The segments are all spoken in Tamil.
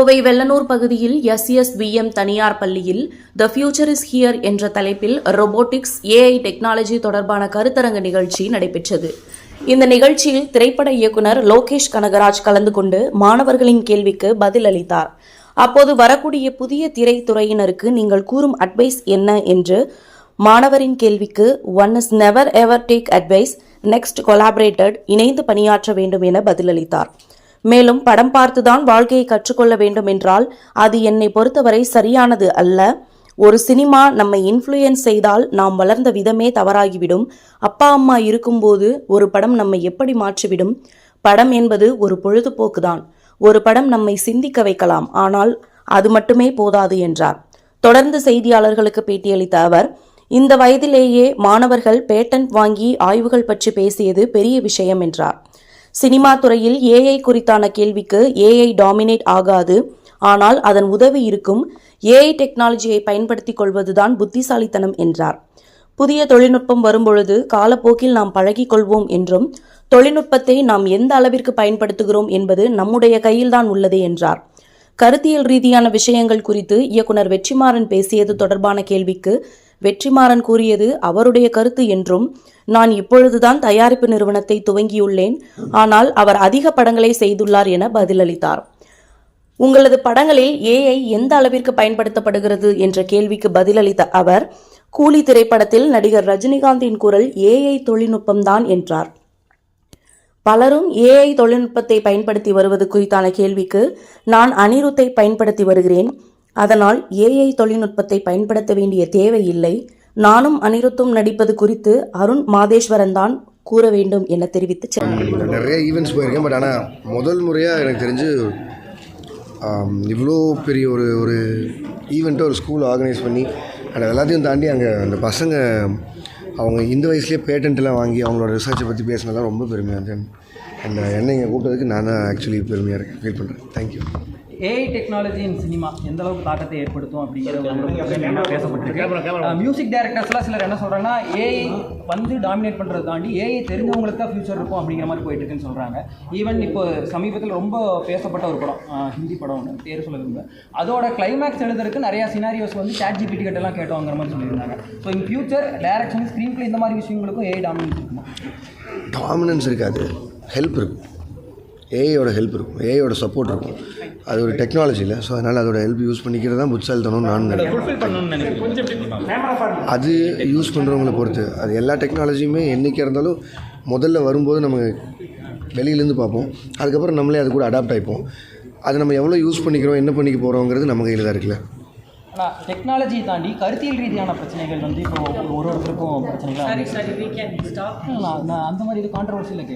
கோவை வெள்ளனூர் பகுதியில் எஸ்எஸ்விஎம் தனியார் பள்ளியில் த ஃபியூச்சர் இஸ் ஹியர் என்ற தலைப்பில் ரொபோட்டிக்ஸ் ஏஐ டெக்னாலஜி தொடர்பான கருத்தரங்க நிகழ்ச்சி நடைபெற்றது. இந்த நிகழ்ச்சியில் திரைப்பட இயக்குனர் லோகேஷ் கனகராஜ் கலந்து கொண்டு மாணவர்களின் கேள்விக்கு பதில் அளித்தார். அப்போது வரக்கூடிய புதிய திரைத்துறையினருக்கு நீங்கள் கூறும் அட்வைஸ் என்ன என்று மாணவரின் கேள்விக்கு one is never ever take advice next collaborated இணைந்து பணியாற்ற வேண்டும் என பதிலளித்தார். மேலும் படம் பார்த்துதான் வாழ்க்கையை கற்றுக்கொள்ள வேண்டும் என்றால் அது என்னை பொறுத்தவரை சரியானது அல்ல. ஒரு சினிமா நம்மை இன்ஃப்ளூயன்ஸ் செய்தால் நாம் வளர்ந்த விதமே தவறாகிவிடும். அப்பா அம்மா இருக்கும்போது ஒரு படம் நம்மை எப்படி மாற்றிவிடும்? படம் என்பது ஒரு பொழுதுபோக்குதான். ஒரு படம் நம்மை சிந்திக்க வைக்கலாம் ஆனால் அது மட்டுமே போதாது என்றார். தொடர்ந்து செய்தியாளர்களுக்கு பேட்டியளித்த அவர் இந்த வயதிலேயே மாணவர்கள் பேட்டன்ட் வாங்கி ஆய்வுகள் பற்றி பேசியது பெரிய விஷயம் என்றார். சினிமா துறையில் ஏஐ குறித்தான கேள்விக்கு ஏஐ டாமினேட் ஆகாது. ஆனால் அதன் உதவி இருக்கும் ஏஐ டெக்னாலஜியை பயன்படுத்திக் கொள்வதுதான் புத்திசாலித்தனம் என்றார். புதிய தொழில்நுட்பம் வரும்பொழுது காலப்போக்கில் நாம் பழகிக் கொள்வோம் என்றும் தொழில்நுட்பத்தை நாம் எந்த அளவிற்கு பயன்படுத்துகிறோம் என்பது நம்முடைய கையில்தான் உள்ளது என்றார். கருத்தியல் ரீதியான விஷயங்கள் குறித்து இயக்குனர் வெற்றிமாறன் பேசியது தொடர்பான கேள்விக்கு வெற்றிமாறன் கூறியது அவருடைய கருத்து என்றும் நான் இப்பொழுதுதான் தயாரிப்பு நிறுவனத்தை துவங்கியுள்ளேன். ஆனால் அவர் அதிக படங்களை செய்துள்ளார் என பதிலளித்தார். உங்களது படங்களில் ஏஐ எந்த அளவிற்கு பயன்படுத்தப்படுகிறது? என்ற கேள்விக்கு பதிலளித்த அவர் கூலி திரைப்படத்தில் நடிகர் ரஜினிகாந்தின் குரல் ஏஐ தொழில்நுட்பம்தான் என்றார். பலரும் ஏஐ தொழில்நுட்பத்தை பயன்படுத்தி வருவது குறித்தான கேள்விக்கு நான் அனிருத்தை பயன்படுத்தி வருகிறேன். அதனால் ஏஐ தொழில்நுட்பத்தை பயன்படுத்த வேண்டிய தேவையில்லை நானும் அனிருத்தும் நடிப்பது குறித்து அருண் மாதேஸ்வரன் தான் கூற வேண்டும் என தெரிவித்து நிறைய ஈவெண்ட்ஸ் போயிருக்கேன் பட் ஆனால் முதல் முறையாக எனக்கு தெரிஞ்சு இவ்வளோ பெரிய ஒரு ஒரு ஈவெண்ட்டை ஒரு ஸ்கூல் ஆர்கனைஸ் பண்ணி அண்ட் எல்லாத்தையும் தாண்டி அங்கே அந்த பசங்க அவங்க இந்த வயசுலேயே பேட்டன்ட்லாம் வாங்கி அவங்களோட ரிசர்ச்சை பற்றி பேசினதான் ரொம்ப பெருமையாக இருந்தேன் அண்ட் என்னை இங்கே கூப்பிட்டதுக்கு நான் தான் ஆக்சுவலி பெருமையாக இருக்கேன் ஃபீல் பண்ணுறேன் thank you AI technology in cinema எந்த அளவுக்கு தாக்கத்தை ஏற்படுத்தும் அப்படிங்கிற ஒரு விஷயம் என்ன பேசப்பட்டிருக்கு. மியூசிக் டைரக்டர்ஸ்லாம் சிலர் என்ன சொல்கிறாங்கன்னா ஏஐ வந்து டாமினேட் பண்ணுறதை தாண்டி ஏஐ தெரிஞ்சவங்களுக்கு தான் ஃபியூச்சர் இருக்கும் அப்படிங்கிற மாதிரி போயிட்டு இருக்குன்னு சொல்கிறாங்க ஈவன் இப்போ சமீபத்தில் ரொம்ப பேசப்பட்ட ஒரு படம் ஹிந்தி படம் ஒன்று பேர் சொல்ல விரும்ப அதோட கிளைமேக்ஸ் எழுதுறதுக்கு நிறையா சினாரியோஸ் வந்து சேட் ஜிபிடி கிட்டலாம் கேட்டோங்கிற மாதிரி சொல்லியிருந்தாங்க. So in future direction screen play இந்த மாதிரி விஷயங்களுக்கும் ஏஐ டாமினேட் இருக்குமா? டாமினன்ஸ் இருக்காது. ஹெல்ப் இருக்கும். ஏஐயோட ஹெல்ப் இருக்கும். ஏஐயோட சப்போர்ட் இருக்கும். அது ஒரு டெக்னாலஜி இல்லை. ஸோ அதனால் அதோட ஹெல்ப் யூஸ் பண்ணிக்கிறது தான் புட்சாலித்தனம் நான் நினைக்கிறேன். அது யூஸ் பண்ணுறவங்கள பொறுத்து. அது எல்லா டெக்னாலஜியுமே என்றைக்கு இருந்தாலும் முதல்ல வரும்போது நம்ம வெளியிலேருந்து பார்ப்போம். அதுக்கப்புறம் நம்மளே அது கூட அடாப்ட் ஆகிப்போம் அது நம்ம எவ்வளோ யூஸ் பண்ணிக்கிறோம் என்ன பண்ணிக்க போகிறோங்கிறது நம்ம கையில் தான் இருக்குல்ல. டெக்னாலஜி தாண்டி கருத்தியல் ரீதியான பிரச்சனைகள் வந்து இப்போ ஒரு ஒருத்தருக்கும் பிரச்சனைகள் நான் அந்த மாதிரி இது கான்ட்ரவர்சியில்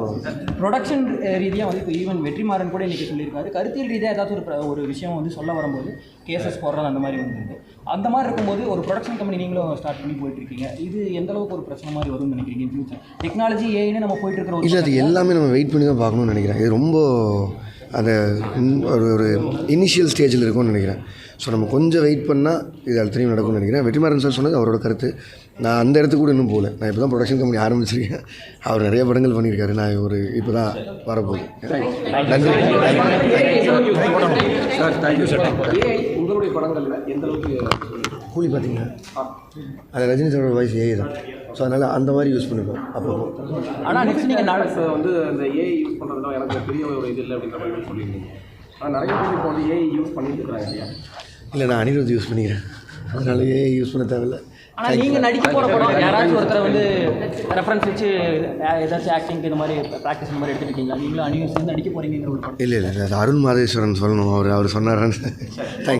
problem. ப்ரொடக்ஷன் ரீதியாக வந்து இப்போ ஈவன் வெற்றிமாறன் கூட இன்றைக்கி சொல்லியிருக்காரு. கருத்தியல் ரீதியாக ஏதாச்சும் ஒரு ஒரு விஷயம் வந்து சொல்ல வரும்போது கேசஸ் போடுறது அந்த மாதிரி வந்துருக்கு. அந்த மாதிரி இருக்கும்போது ஒரு ப்ரொடக்ஷன் கம்பெனி நீங்களும் ஸ்டார்ட் பண்ணி போயிட்டு இருக்கீங்க இது எந்த அளவுக்கு ஒரு பிரச்சனை மாதிரி வரும்னு நினைக்கிறீங்க ஃபியூச்சர் டெக்னாலஜி ஏன்னு நம்ம போயிட்டு இருக்கிற இல்லை அது எல்லாமே நம்ம வெயிட் பண்ணி தான் பார்க்கணும்னு நினைக்கிறேன். இது ரொம்ப அந்த ஒரு ஒரு இனிஷியல் ஸ்டேஜில் இருக்கும்னு நினைக்கிறேன். ஸோ நம்ம கொஞ்சம் வெயிட் பண்ணால் இது அடுத்தையும் நடக்கும்னு நினைக்கிறேன். வெற்றிமாறன் சார் சொன்னது அவரோட கருத்து. நான் அந்த இடத்துக்கு கூட இன்னும் போகல. நான் இப்போ தான் ப்ரொடக்ஷன் கம்பெனி ஆரம்பிச்சிருக்கேன். அவர் நிறைய படங்கள் பண்ணியிருக்காரு. நான் ஒரு இப்போ தான் வரப்போகுது. நன்றி. உங்களுடைய படங்கள்ல எந்த அளவுக்கு கூலி பார்த்தீங்கன்னா அது ரஜினி சாரோட வாய்ஸ் ஏஐ தான். ஸோ அதனால் அந்த மாதிரி யூஸ் பண்ணிப்போம் அப்போ ஆனால் நெக்ஸ்ட் நீங்கள் நாளை இப்போ வந்து இந்த ஏஐ யூஸ் பண்ணுறதுலாம் எனக்கு பெரிய ஒரு இது இல்லை அப்படின்ற மாதிரி சொல்லியிருந்தீங்க ஆனால் நிறைய பேர் இப்போ வந்து ஏஐ யூஸ் பண்ணிட்டு இருக்கிறாங்க இல்லையா? இல்லை நான் அனிருத் யூஸ் பண்ணிக்கிறேன். அதனால் ஏஐ யூஸ் பண்ண தேவையில்லை. ஆனால் நீங்கள் நடிக்க போகிற படம் யாராச்சும் ஒருத்தரை வந்து ரெஃபரன்ஸ் வச்சு ஏதாச்சும் ஆக்டிங் இந்த மாதிரி ப்ராக்டிஸ் இந்த மாதிரி எடுத்துருக்கீங்களா? நீங்களும் அணியும் சேர்ந்து நடிக்க போகிறீங்கிற ஒரு படம் இல்லை இல்லை. அது அருண் மாதேஸ்வரன் சொல்லணும். அவர் அவர் சொன்னார் தேங்க்